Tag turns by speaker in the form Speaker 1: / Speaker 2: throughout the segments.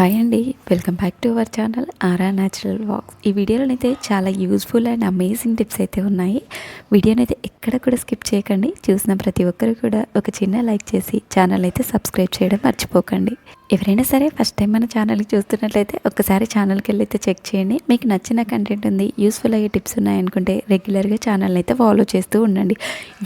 Speaker 1: Hi అండి welcome back to our channel Aara natural vox ఈ వీడియోలో అయితే చాలా యూస్ఫుల్ అండ్ అమేజింగ్ టిప్స్ అయితే ఉన్నాయి. వీడియోని అయితే ఎక్కడ కూడా స్కిప్ చేయకండి. చూసిన ప్రతి ఒక్కరు కూడా ఒక చిన్న లైక్ చేసి ఛానల్ అయితే సబ్స్క్రైబ్ చేయడం మర్చిపోకండి. ఎవరైనా సరే ఫస్ట్ టైం మన ఛానల్కి చూస్తున్నట్లయితే ఒకసారి ఛానల్కి వెళ్ళి అయితే చెక్ చేయండి. మీకు నచ్చిన కంటెంట్ ఉంది యూస్ఫుల్ అయ్యే టిప్స్ ఉన్నాయనుకుంటే రెగ్యులర్గా ఛానల్ని అయితే ఫాలో చేస్తూ ఉండండి.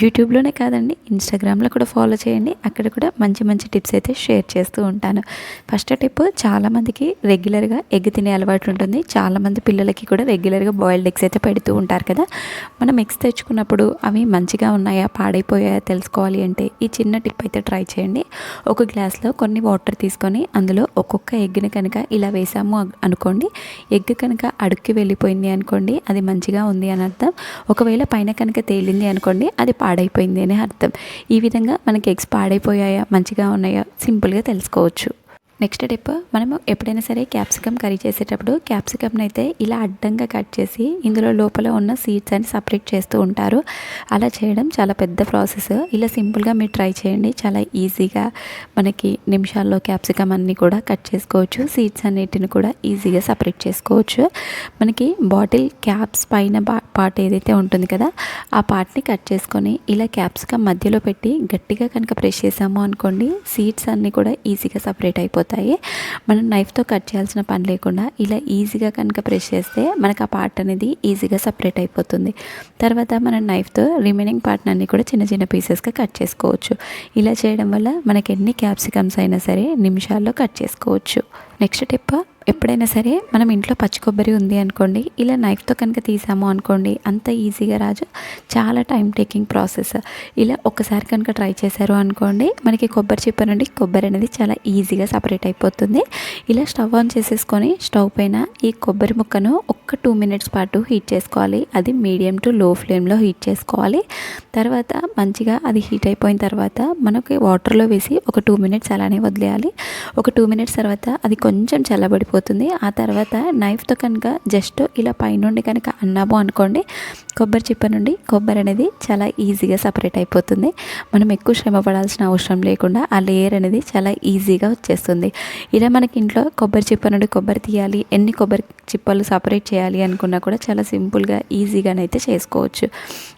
Speaker 1: యూట్యూబ్లోనే కాదండి ఇన్స్టాగ్రామ్లో కూడా ఫాలో చేయండి. అక్కడ కూడా మంచి మంచి టిప్స్ అయితే షేర్ చేస్తూ ఉంటాను. ఫస్ట్ టిప్ చాలామందికి రెగ్యులర్గా ఎగ్ తినే అలవాటు ఉంటుంది. చాలామంది పిల్లలకి కూడా రెగ్యులర్గా బాయిల్డ్ ఎగ్స్ అయితే పెడుతూ ఉంటారు కదా. మనం ఎగ్స్ తెచ్చుకున్నప్పుడు అవి మంచిగా ఉన్నాయా పాడైపోయాయా తెలుసుకోవాలి అంటే ఈ చిన్న టిప్ అయితే ట్రై చేయండి. ఒక గ్లాస్లో కొన్ని వాటర్ తీసుకొని అందులో ఒక్కొక్క ఎగ్ని కనుక ఇలా వేసాము అనుకోండి. ఎగ్ కనుక అడుక్కి వెళ్ళిపోయింది అనుకోండి అది మంచిగా ఉంది అని అర్థం. ఒకవేళ పైన కనుక తేలింది అనుకోండి అది పాడైపోయింది అని అర్థం. ఈ విధంగా మనకి ఎగ్స్ పాడైపోయాయా మంచిగా ఉన్నాయా సింపుల్గా తెలుసుకోవచ్చు. నెక్స్ట్ టిప్ మనము ఎప్పుడైనా సరే క్యాప్సికమ్ కర్రీ చేసేటప్పుడు క్యాప్సికమ్ని అయితే ఇలా అడ్డంగా కట్ చేసి ఇందులో లోపల ఉన్న సీడ్స్ అని సపరేట్ చేస్తూ ఉంటారు. అలా చేయడం చాలా పెద్ద ప్రాసెస్ ఇలా సింపుల్గా మీరు ట్రై చేయండి. చాలా ఈజీగా మనకి నిమిషాల్లో క్యాప్సికమ్ అన్నీ కూడా కట్ చేసుకోవచ్చు. సీడ్స్ అన్నిటిని కూడా ఈజీగా సపరేట్ చేసుకోవచ్చు. మనకి బాటిల్ క్యాప్స్ పైన పార్ట్ ఏదైతే ఉంటుంది కదా ఆ పార్ట్ని కట్ చేసుకొని ఇలా క్యాప్సికమ్ మధ్యలో పెట్టి గట్టిగా కనుక ప్రెస్ చేసాము అనుకోండి సీడ్స్ అన్నీ కూడా ఈజీగా సపరేట్ అయిపోతాయి. అయిపోతాయి. మనం నైఫ్తో కట్ చేయాల్సిన పని లేకుండా ఇలా ఈజీగా కనుక ప్రెస్ చేస్తే మనకు ఆ పార్ట్ అనేది ఈజీగా సపరేట్ అయిపోతుంది. తర్వాత మనం నైఫ్తో రిమైనింగ్ పార్ట్ అన్ని కూడా చిన్న చిన్న పీసెస్గా కట్ చేసుకోవచ్చు. ఇలా చేయడం వల్ల మనకి ఎన్ని క్యాప్సికమ్స్ అయినా సరే నిమిషాల్లో కట్ చేసుకోవచ్చు. నెక్స్ట్ టిప్ ఎప్పుడైనా సరే మనం ఇంట్లో పచ్చి కొబ్బరి ఉంది అనుకోండి ఇలా నైఫ్తో కనుక తీసాము అనుకోండి అంత ఈజీగా రాజు చాలా టైం టేకింగ్ ప్రాసెస్. ఇలా ఒక్కసారి కనుక ట్రై చేశారు అనుకోండి మనకి కొబ్బరి చిప్ప నుండి కొబ్బరి అనేది చాలా ఈజీగా సపరేట్ అయిపోతుంది. ఇలా స్టవ్ ఆన్ చేసేసుకొని స్టవ్ పైన ఈ కొబ్బరి ముక్కను ఒక్క టూ మినిట్స్ పాటు హీట్ చేసుకోవాలి. అది మీడియం టు లో ఫ్లేమ్లో హీట్ చేసుకోవాలి. తర్వాత మంచిగా అది హీట్ అయిపోయిన తర్వాత మనకి వాటర్లో వేసి ఒక టూ మినిట్స్ అలానే వదిలేయాలి. ఒక టూ మినిట్స్ తర్వాత అది కొంచెం చల్లబడిపోతుంది ఆ తర్వాత నైఫ్తో కనుక జస్ట్ ఇలా పైనుండి కనుక అన్నాము అనుకోండి కొబ్బరి చిప్ప నుండి కొబ్బరి అనేది చాలా ఈజీగా సపరేట్ అయిపోతుంది. మనం ఎక్కువ శ్రమ పడాల్సిన అవసరం లేకుండా ఆ లేయర్ అనేది చాలా ఈజీగా వచ్చేస్తుంది. ఇలా మనకి ఇంట్లో కొబ్బరి చిప్ప నుండి కొబ్బరి తీయాలి ఎన్ని కొబ్బరి చిప్పలు సపరేట్ చేయాలి అనుకున్నా కూడా చాలా సింపుల్గా ఈజీగానైతే చేసుకోవచ్చు.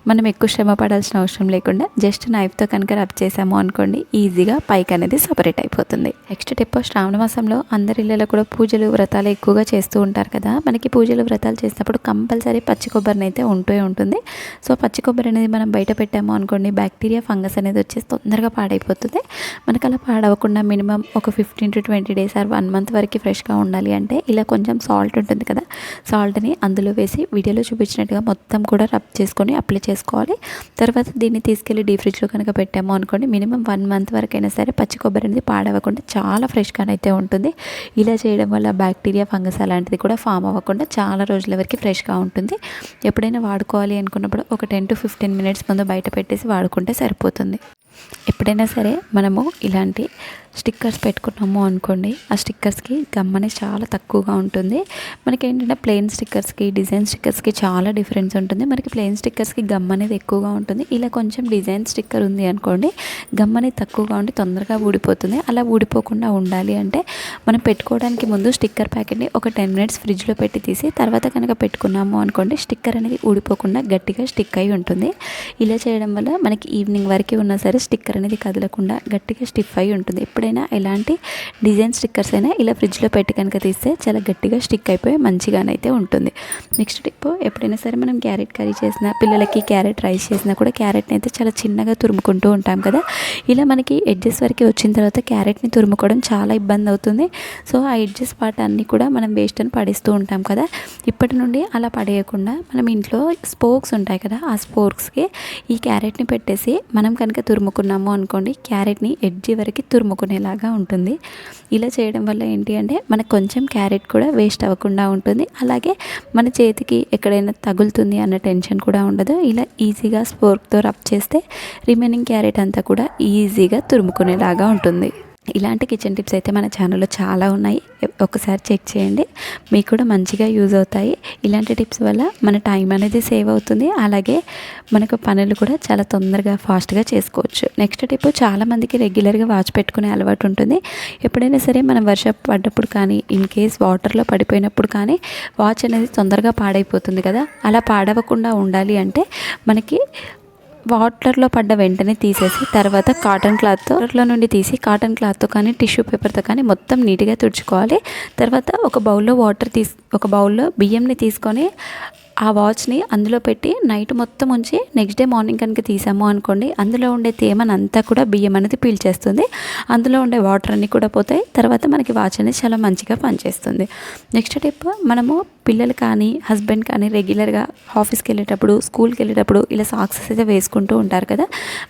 Speaker 1: మనం ఎక్కువ శ్రమ పడాల్సిన అవసరం లేకుండా జస్ట్ నైఫ్తో కనుక రబ్ చేసాము అనుకోండి ఈజీగా పైకి అనేది సపరేట్ అయిపోతుంది. నెక్స్ట్ టిప్ శ్రావణ మాసంలో అందరి ఇళ్ళలో కూడా పూజలు వ్రతాలు ఎక్కువగా చేస్తూ ఉంటారు కదా మనకి పూజలు వ్రతాలు చేసినప్పుడు కంపల్సరీ పచ్చి కొబ్బరిని అయితే ఉంటూ ఉంటుంది. సో పచ్చి కొబ్బరి అనేది మనం బయట పెట్టాము అనుకోండి బ్యాక్టీరియా ఫంగస్ అనేది వచ్చేసి తొందరగా పాడైపోతుంది. మనకు అలా పాడవకుండా మినిమం ఒక fifteen to twenty days or one month వరకు ఫ్రెష్గా ఉండాలి అంటే ఇలా కొంచెం సాల్ట్ ఉంటుంది కదా సాల్ట్ని అందులో వేసి వీడియోలో చూపించినట్టుగా మొత్తం కూడా రబ్ చేసుకొని అప్లై చేసుకోవాలి. తర్వాత దీన్ని తీసుకెళ్ళి డీ ఫ్రిడ్జ్లో కనుక పెట్టాము అనుకోండి మినిమం వన్ మంత్ వరకైనా సరే పచ్చి కొబ్బరి అనేది పాడవకుండా చాలా ఫ్రెష్గానైతే ఉంటుంది. ఇలా చేయడం వల్ల బ్యాక్టీరియా ఫంగస్ అలాంటిది కూడా ఫామ్ అవ్వకుండా చాలా రోజుల వరకు ఫ్రెష్గా ఉంటుంది. ఎప్పుడైనా వాడుకోవాలి అనుకున్నప్పుడు ఒక టెన్ టు ఫిఫ్టీన్ మినిట్స్ ముందు బయట పెట్టేసి వాడుకుంటే సరిపోతుంది. ఎప్పుడైనా సరే మనము ఇలాంటి స్టిక్కర్స్ పెట్టుకున్నాము అనుకోండి. ఆ స్టిక్కర్స్కి గమ్ అనేది చాలా తక్కువగా ఉంటుంది. మనకి ఏంటంటే ప్లెయిన్ స్టిక్కర్స్కి డిజైన్ స్టిక్కర్స్కి చాలా డిఫరెన్స్ ఉంటుంది. మనకి ప్లెయిన్ స్టిక్కర్స్కి గమ్ అనేది ఎక్కువగా ఉంటుంది. ఇలా కొంచెం డిజైన్ స్టిక్కర్ ఉంది అనుకోండి గమ్ అనేది తక్కువగా ఉండి తొందరగా ఊడిపోతుంది. అలా ఊడిపోకుండా ఉండాలి అంటే మనం పెట్టుకోవడానికి ముందు స్టిక్కర్ ప్యాకెట్ని ఒక టెన్ మినిట్స్ ఫ్రిడ్జ్లో పెట్టి తీసి తర్వాత కనుక పెట్టుకున్నాము అనుకోండి స్టిక్కర్ అనేది ఊడిపోకుండా గట్టిగా స్టిక్ అయి ఉంటుంది. ఇలా చేయడం వల్ల మనకి ఈవినింగ్ వరకు ఉన్నా సరే స్టిక్కర్ అనేది కదలకుండా గట్టిగా స్టిఫ్ అయి ఉంటుంది. ఎప్పుడైనా ఎలాంటి డిజైన్ స్టిక్కర్స్ అయినా ఇలా ఫ్రిడ్జ్లో పెట్టి కనుక తీస్తే చాలా గట్టిగా స్టిక్ అయిపోయి మంచిగానైతే ఉంటుంది. నెక్స్ట్ టిప్ ఎప్పుడైనా సరే మనం క్యారెట్ కర్రీ చేసినా పిల్లలకి క్యారెట్ రైస్ చేసినా కూడా క్యారెట్ని అయితే చాలా చిన్నగా తురుముకుంటూ ఉంటాం కదా. ఇలా మనకి ఎడ్జెస్ వరకు వచ్చిన తర్వాత క్యారెట్ని తురుముకోవడం చాలా ఇబ్బంది అవుతుంది. సో ఆ ఎడ్జెస్ పార్ట్ అన్నీ కూడా మనం వేస్ట్ అని పడేస్తూ ఉంటాం కదా. ఇప్పటి నుండి అలా పడేయకుండా మనం ఇంట్లో స్పోక్స్ ఉంటాయి కదా ఆ స్పోక్స్కి ఈ క్యారెట్ని పెట్టేసి మనం కనుక తురుముకున్నాము అనుకోండి క్యారెట్ని ఎడ్జి వరకు తురుముకునే తురుముకునేలాగా ఉంటుంది. ఇలా చేయడం వల్ల ఏంటి అంటే మనకు కొంచెం క్యారెట్ కూడా వేస్ట్ అవ్వకుండా ఉంటుంది. అలాగే మన చేతికి ఎక్కడైనా తగులుతుంది అన్న టెన్షన్ కూడా ఉండదు. ఇలా ఈజీగా స్పోర్క్తో రబ్ చేస్తే రిమైనింగ్ క్యారెట్ అంతా కూడా ఈజీగా తురుముకునేలాగా ఉంటుంది. ఇలాంటి కిచెన్ టిప్స్ అయితే మన ఛానల్లో చాలా ఉన్నాయి. ఒకసారి చెక్ చేయండి. మీకు కూడా మంచిగా యూజ్ అవుతాయి. ఇలాంటి టిప్స్ వల్ల మన టైం అనేది సేవ్ అవుతుంది. అలాగే మనకు పనులు కూడా చాలా తొందరగా ఫాస్ట్గా చేసుకోవచ్చు. నెక్స్ట్ టిప్ చాలామందికి రెగ్యులర్గా వాచ్ పెట్టుకునే అలవాటు ఉంటుంది. ఎప్పుడైనా సరే మనం వర్షం పడ్డప్పుడు కానీ ఇన్ కేస్ వాటర్లో పడిపోయినప్పుడు కానీ వాచ్ అనేది తొందరగా పాడైపోతుంది కదా. అలా పాడవకుండా ఉండాలి అంటే మనకి వాటర్లో పడ్డ వెంటనే తీసేసి తర్వాత కాటన్ క్లాత్తో వాటర్లో నుండి తీసి కాటన్ క్లాత్తో కానీ టిష్యూ పేపర్తో కానీ మొత్తం నీట్గా తుడుచుకోవాలి. తర్వాత ఒక బౌల్లో వాటర్ తీసి ఒక బౌల్లో బియ్యంని తీసుకొని ఆ వాచ్ని అందులో పెట్టి నైట్ మొత్తం ఉంచి నెక్స్ట్ డే మార్నింగ్ కనుక తీసాము అనుకోండి అందులో ఉండే తేమను అంతా కూడా బియ్యం అనేది పీల్చేస్తుంది. అందులో ఉండే వాటర్ అన్నీ కూడా పోతాయి. తర్వాత మనకి వాచ్ అనేది చాలా మంచిగా పనిచేస్తుంది. నెక్స్ట్ టిప్ మనము పిల్లలు కానీ హస్బెండ్ కానీ రెగ్యులర్గా ఆఫీస్కి వెళ్ళేటప్పుడు స్కూల్కి వెళ్ళేటప్పుడు ఇలా సాక్సెస్ అయితే వేసుకుంటూ ఉంటారు కదా.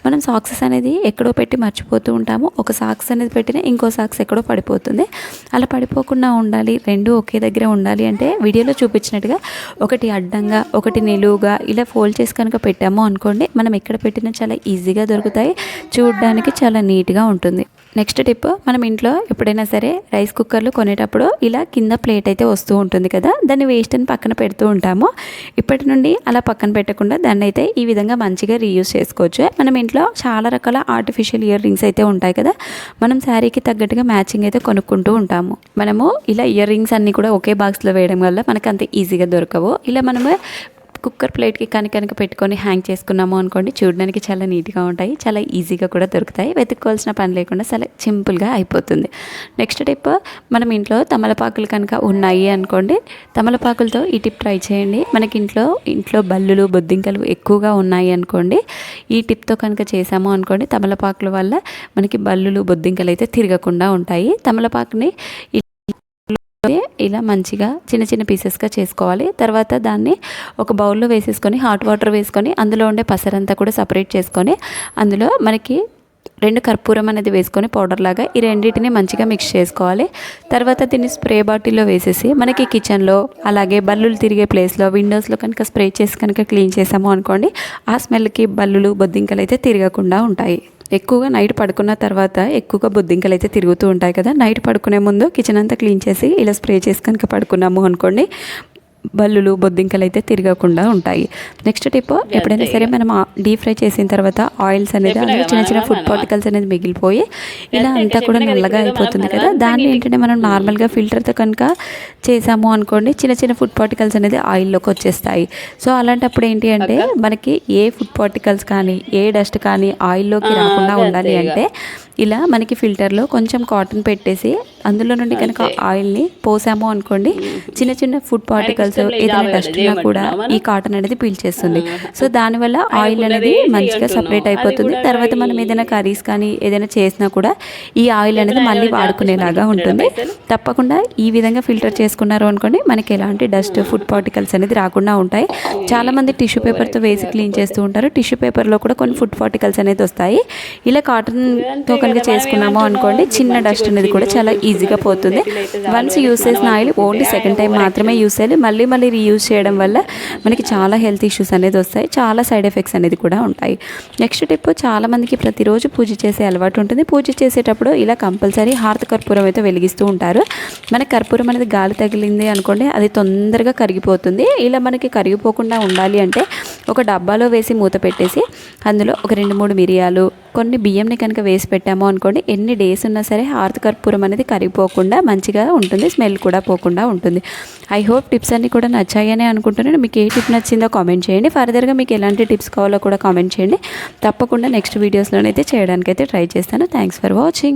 Speaker 1: మనం సాక్సెస్ అనేది ఎక్కడో పెట్టి మర్చిపోతూ ఉంటాము. ఒక సాక్స్ అనేది పెట్టిన ఇంకో సాక్స్ ఎక్కడో పడిపోతుంది. అలా పడిపోకుండా ఉండాలి. రెండు ఒకే దగ్గర ఉండాలి అంటే వీడియోలో చూపించినట్టుగా ఒకటి అడ్డంగా ఒకటి నిలువుగా ఇలా ఫోల్డ్ చేసి కనుక పెట్టాము అనుకోండి మనం ఎక్కడ పెట్టినా చాలా ఈజీగా దొరుకుతాయి. చూడడానికి చాలా నీట్గా ఉంటుంది. నెక్స్ట్ టిప్ మనం ఇంట్లో ఎప్పుడైనా సరే రైస్ కుక్కర్లు కొనేటప్పుడు ఇలా కింద ప్లేట్ అయితే వస్తూ ఉంటుంది కదా. దాన్ని వేస్ట్ అని పక్కన పెడుతూ ఉంటాము. ఇప్పటి నుండి అలా పక్కన పెట్టకుండా దాన్ని అయితే ఈ విధంగా మంచిగా రీయూజ్ చేసుకోవచ్చు. మనం ఇంట్లో చాలా రకాల ఆర్టిఫిషియల్ ఇయర్ రింగ్స్ అయితే ఉంటాయి కదా మనం శారీకి తగ్గట్టుగా మ్యాచింగ్ అయితే కొనుక్కుంటూ ఉంటాము. మనము ఇలా ఇయర్ రింగ్స్ అన్నీ కూడా ఒకే బాక్స్లో వేయడం వల్ల మనకు అంత ఈజీగా దొరకవు. ఇలా మనము కుక్కర్ ప్లేట్కి కనుక కనుక పెట్టుకొని హ్యాంగ్ చేసుకున్నాము అనుకోండి చూడడానికి చాలా నీట్గా ఉంటాయి చాలా ఈజీగా కూడా దొరుకుతాయి. వెతుక్కోవాల్సిన పని లేకుండా చాలా సింపుల్గా అయిపోతుంది. నెక్స్ట్ టిప్ మనం ఇంట్లో తమలపాకులు కనుక ఉన్నాయి అనుకోండి తమలపాకులతో ఈ టిప్ ట్రై చేయండి. మనకి ఇంట్లో ఇంట్లో బల్లులు బొద్దింకలు ఎక్కువగా ఉన్నాయి అనుకోండి ఈ టిప్తో కనుక చేసాము అనుకోండి తమలపాకుల వల్ల మనకి బల్లులు బొద్దింకలు అయితే తిరగకుండా ఉంటాయి. తమలపాకుని ఇలా మంచిగా చిన్న చిన్న పీసెస్గా చేసుకోవాలి. తర్వాత దాన్ని ఒక బౌల్లో వేసేసుకొని హాట్ వాటర్ వేసుకొని అందులో ఉండే పసరంతా కూడా సపరేట్ చేసుకొని అందులో మనకి రెండు కర్పూరం అనేది వేసుకొని పౌడర్ లాగా ఈ రెండింటిని మంచిగా మిక్స్ చేసుకోవాలి. తర్వాత దీన్ని స్ప్రే బాటిల్లో వేసేసి మనకి కిచెన్లో అలాగే బల్లులు తిరిగే ప్లేస్లో విండోస్లో కనుక స్ప్రే చేసి కనుక క్లీన్ చేసాము అనుకోండి ఆ స్మెల్కి బల్లులు బొద్దింకలు అయితే తిరగకుండా ఉంటాయి. ఎక్కువగా నైట్ పడుకున్న తర్వాత ఎక్కువగా బొద్దింకలు అయితే తిరుగుతూ ఉంటాయి కదా నైట్ పడుకునే ముందు కిచెన్ అంతా క్లీన్ చేసి ఇలా స్ప్రే చేసి కనుక పడుకున్నాము అనుకోండి బల్లులు బొద్దింకలు అయితే తిరగకుండా ఉంటాయి. నెక్స్ట్ టిప్ ఎప్పుడైనా సరే మనం డీప్ ఫ్రై చేసిన తర్వాత ఆయిల్స్ అనేది అందులో చిన్న చిన్న ఫుడ్ పార్టికల్స్ అనేది మిగిలిపోయి ఇలా అంతా కూడా నల్లగా అయిపోతుంది కదా. దాన్ని ఏంటంటే మనం నార్మల్గా ఫిల్టర్తో కనుక చేసాము అనుకోండి చిన్న చిన్న ఫుడ్ పార్టికల్స్ అనేది ఆయిల్లోకి వచ్చేస్తాయి. సో అలాంటప్పుడు ఏంటి అంటే మనకి ఏ ఫుడ్ పార్టికల్స్ కానీ ఏ డస్ట్ కానీ ఆయిల్లోకి రాకుండా ఉండాలి అంటే ఇలా మనకి ఫిల్టర్లో కొంచెం కాటన్ పెట్టేసి అందులో నుండి కనుక ఆయిల్ని పోసాము అనుకోండి చిన్న చిన్న ఫుడ్ పార్టికల్స్ ఏదైనా డస్ట్ ఉన్నా కూడా ఈ కాటన్ అనేది పీల్చేస్తుంది. సో దానివల్ల ఆయిల్ అనేది మంచిగా సపరేట్ అయిపోతుంది. తర్వాత మనం ఏదైనా కర్రీస్ కానీ ఏదైనా చేసినా కూడా ఈ ఆయిల్ అనేది మళ్ళీ వాడుకునేలాగా ఉంటుంది. తప్పకుండా ఈ విధంగా ఫిల్టర్ చేసుకున్నారు అనుకోండి మనకి ఎలాంటి డస్ట్ ఫుడ్ పార్టికల్స్ అనేది రాకుండా ఉంటాయి. చాలామంది టిష్యూ పేపర్తో వేసి క్లీన్ చేస్తూ ఉంటారు. టిష్యూ పేపర్లో కూడా కొన్ని ఫుడ్ పార్టికల్స్ అనేది వస్తాయి. ఇలా కాటన్తో కనుక చేసుకున్నాము అనుకోండి చిన్న డస్ట్ అనేది కూడా చాలా ఈజీగా పోతుంది. వన్స్ యూస్ చేసిన ఆయిల్ ఓన్లీ సెకండ్ టైం మాత్రమే యూస్ చేయాలి. మళ్ళీ మళ్ళీ రీయూజ్ చేయడం వల్ల మనకి చాలా హెల్త్ ఇష్యూస్ అనేది వస్తాయి. చాలా సైడ్ ఎఫెక్ట్స్ అనేది కూడా ఉంటాయి. నెక్స్ట్ టిప్ చాలామందికి ప్రతిరోజు పూజ చేసే అలవాటు ఉంటుంది. పూజ చేసేటప్పుడు ఇలా కంపల్సరీ హారత కర్పూరం అయితే వెలిగిస్తూ ఉంటారు. మనకి కర్పూరం అనేది గాలి తగిలింది అనుకోండి అది తొందరగా కరిగిపోతుంది. ఇలా మనకి కరిగిపోకుండా ఉండాలి అంటే ఒక డబ్బాలో వేసి మూత పెట్టేసి అందులో ఒక రెండు మూడు మిరియాలు కొన్ని బియ్యంని కనుక వేసి పెట్టాము అనుకోండి ఎన్ని డేస్ ఉన్నా సరే హారత కర్పూరం అనేది కరిగిపోకుండా మంచిగా ఉంటుంది. స్మెల్ కూడా పోకుండా ఉంటుంది. ఐ హోప్ టిప్స్ అన్నీ కూడా నచ్చాయని అనుకుంటున్నాను. మీకు ఏ టిప్ నచ్చిందో కామెంట్ చేయండి. ఫర్దర్గా మీకు ఎలాంటి టిప్స్ కావాలో కూడా కామెంట్ చేయండి. తప్పకుండా నెక్స్ట్ వీడియోస్లోనైతే చేయడానికైతే ట్రై చేస్తాను. Thanks for watching.